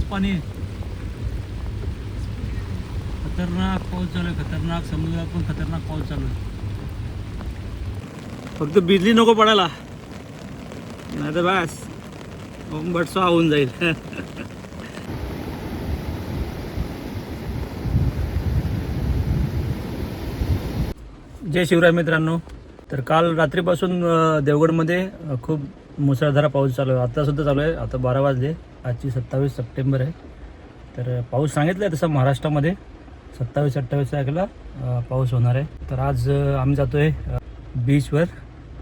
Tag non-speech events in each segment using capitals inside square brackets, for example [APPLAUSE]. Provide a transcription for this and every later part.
बरंच पाणी. आहे खतरनाक पाऊस चालू आहे खतरनाक समुद्रात पण खतरनाक पाऊस चालू आहे. फक्त बिजली नको पडायला. नाही तर बस बटसा होऊन जाईल. [LAUGHS] जय शिवराय मित्रांनो. तर काल रात्रीपासून देवगडमध्ये खूप मुसळधारा पाऊस चालू आहे. आता सुद्धा चालू आहे. आता बारा वाजले. आजची सत्तावीस सप्टेंबर आहे. तर पाऊस सांगितलं आहे तसं महाराष्ट्रामध्ये. सत्तावीस अठ्ठावीस तारखेला पाऊस होणार आहे. तर आज आम्ही जातो आहे बीचवर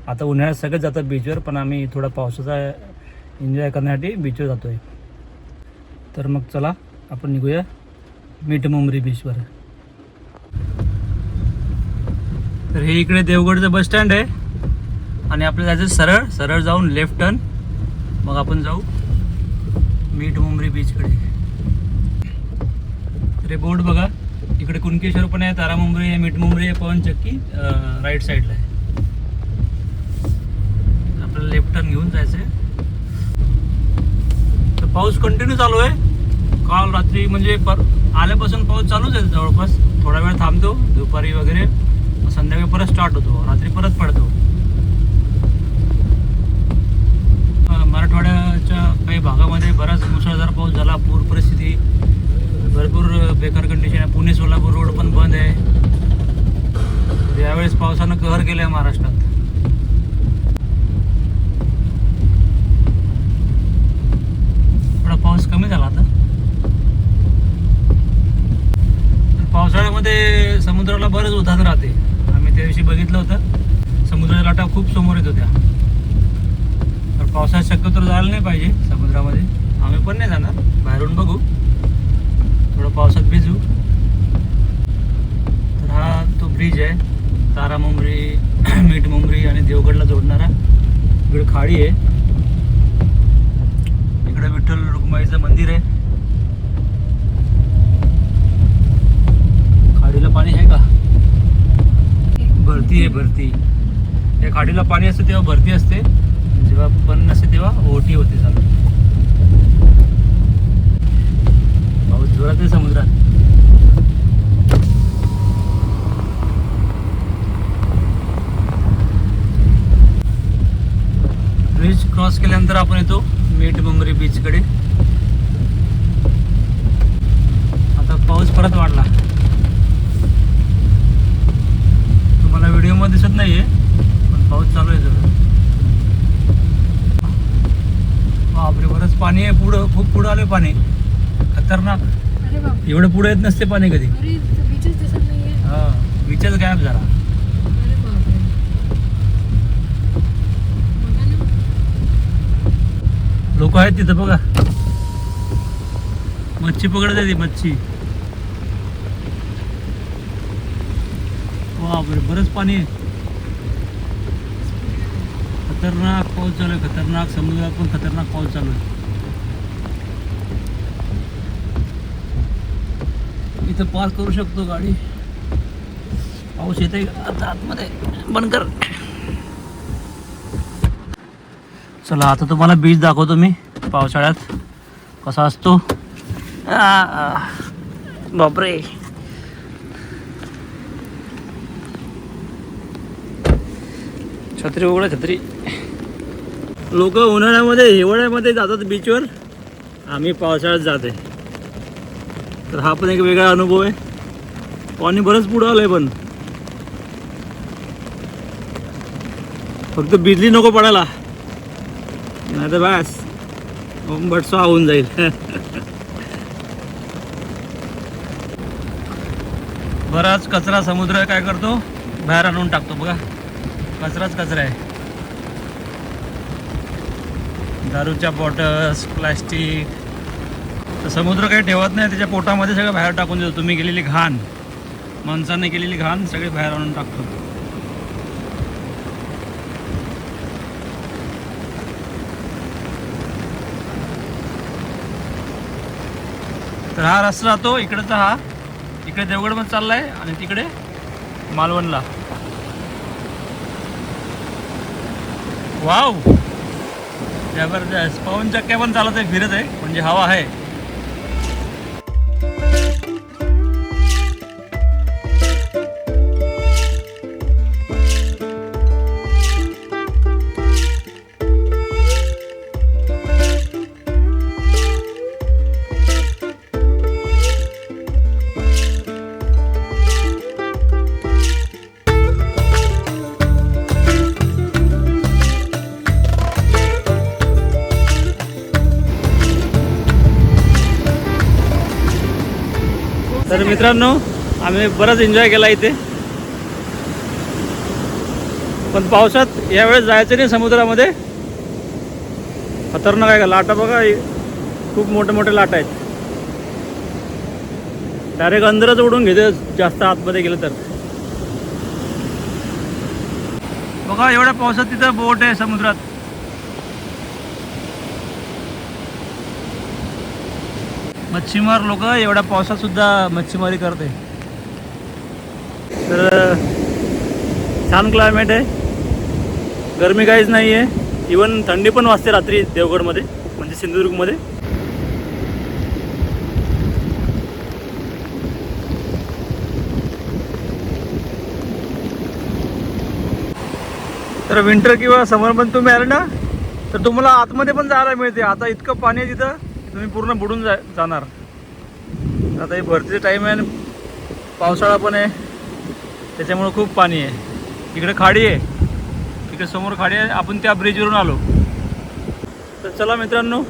आता उन्हाळ्यात सगळेच जातात बीचवर पण आम्ही थोडा पावसाचा एन्जॉय करण्यासाठी बीचवर जातो आहे तर मग चला आपण निघूया मीठ मुंबरी बीचवर तर हे इकडे देवगडचं बस स्टँड आहे. आणि आपल्याला जायचं सरळ. सरळ जाऊन लेफ्ट टर्न मग आपण जाऊ. मीठ मुंबरी बीचकडे तर हे बोर्ड बघा. इकडे कुणकेश्वर पण आहे तारा मुंबरी आहे मीठ मुंबरी आहे पवन चक्की राईट साईडला आहे. आपल्याला लेफ्ट टर्न घेऊन जायचं आहे तर पाऊस कंटिन्यू चालू आहे. काल रात्री म्हणजे पर आल्यापासून पाऊस चालूच आहे जवळपास. थोडा वेळ थांबतो दुपारी वगैरे. संध्याकाळी परत स्टार्ट होतो. रात्री परत पडतो. मराठवाड्याच्या काही भागामध्ये बराच मुसळधार पाऊस झाला. पूर परिस्थिती भरपूर बेकार कंडिशन आहे. पुणे सोलापूर रोड पण बंद आहे. यावेळेस पावसानं कहर केलं आहे महाराष्ट्रात. थोडा पाऊस कमी झाला आता. पावसाळ्यामध्ये समुद्राला बरंच उधाण राहते. आम्ही त्या दिवशी बघितलं होतं. समुद्राच्या लाटा खूप समोर येत होत्या. पावसात शक्यतो जायला नाही पाहिजे समुद्रामध्ये. आम्ही पण नाही जाणार. बाहेरून बघू. थोडं पावसात भिजू. तर हा तो ब्रिज आहे. तारा मुंबरी [CLEARS THROAT] मीठ मुंबरी आणि देवगडला जोडणारा इकडे खाडी आहे. इकडे विठ्ठल रुक्माईचं मंदिर आहे. खाडीला पाणी आहे का? भरती आहे भरती. या खाडीला पाणी असतं तेव्हा भरती असते. जेव्हा पण नसते तेव्हा ओटी होते चालू. पाऊस जोरात आहे समुद्रात. ब्रिज क्रॉस केल्यानंतर आपण येतो मीठ मुंबरी बीचकडे. आता पाऊस परत वाढला. तुम्हाला व्हिडिओमध्ये दिसत नाहीये पण पाऊस चालू आहे जरा बापरे बरंच पाणी आहे पुढं खूप पुढं आलंय पाणी. खतरनाक. एवढं पुढे येत नसते पाणी कधी. हा बीचच गायब झाला. लोक आहेत तिथं बघा. मच्छी पकडत ती मच्छी. बापरे बरंच पाणी आहे. खतरनाक पाऊस चालू आहे खतरनाक समुद्रात पण खतरनाक पाऊस चालू आहे. इथं पार्क करू शकतो गाडी. पाऊस येते आता आतमध्ये बंद कर. चला आता तुम्हाला बीच दाखवतो मी पावसाळ्यात. कसा असतो? बापरे. छत्री उघडा छत्री. लोक उन्हाळ्यामध्ये हिवाळ्यामध्ये जातात बीचवर आम्ही पावसाळ्यात जाते तर हा पण एक वेगळा अनुभव आहे. पाणी बरंच पुढं आलंय पण. फक्त बिजली नको पडायला. नाही तर बॅस बटसा होऊन जाईल. [LAUGHS] बराच कचरा समुद्र काय करतो? बाहेर आणून टाकतो बघा. कचराच कचरा आहे. दारूच्या बॉटल्स प्लास्टिक तर समुद्र काही ठेवत नाही त्याच्या पोटामध्ये सगळं बाहेर टाकून देतो. तुम्ही केलेली घाण. माणसाने केलेली घाण सगळी बाहेर आणून टाकतो. तर हा रस्ता राहतो इकडचा हा. इकडे देवगडमध्ये चाललाय आणि तिकडे मालवणला. वाव! जबरदस्त. पवन चक्क्या पण चालत आहे फिरत आहे म्हणजे हवा आहे. तर मित्रांनो आम्ही बराच एन्जॉय केला इथे. पण पावसात यावेळेस जायचं नाही समुद्रामध्ये. खतरनाक आहे का? लाटा बघा खूप मोठे मोठे लाटा आहेत. डायरेक्ट अंदरच उडून घेते जास्त आतमध्ये गेलं तर. बघा एवढ्या पावसात तिथं बोट आहे समुद्रात. मच्छीमार लोक एवढ्या पावसात सुद्धा मच्छीमारी करते. तर छान क्लायमेट आहे. गरमी काहीच नाही आहे इवन थंडी पण वाजते रात्री देवगडमध्ये म्हणजे सिंधुदुर्गमध्ये. तर विंटर किंवा समर पण तुम्ही आले ना तर तुम्हाला आतमध्ये पण जायला मिळते. आता इतकं पाणी आहे तिथं. तुम्ही पूर्ण बुडून जा जाणार. आता हे भरतीचं टाईम आहे आणि पावसाळा पण आहे. त्याच्यामुळं खूप पाणी आहे. इकडे खाडी आहे. इकडे समोर खाडी आहे. आपण त्या ब्रिजवरून आलो. तर चला मित्रांनो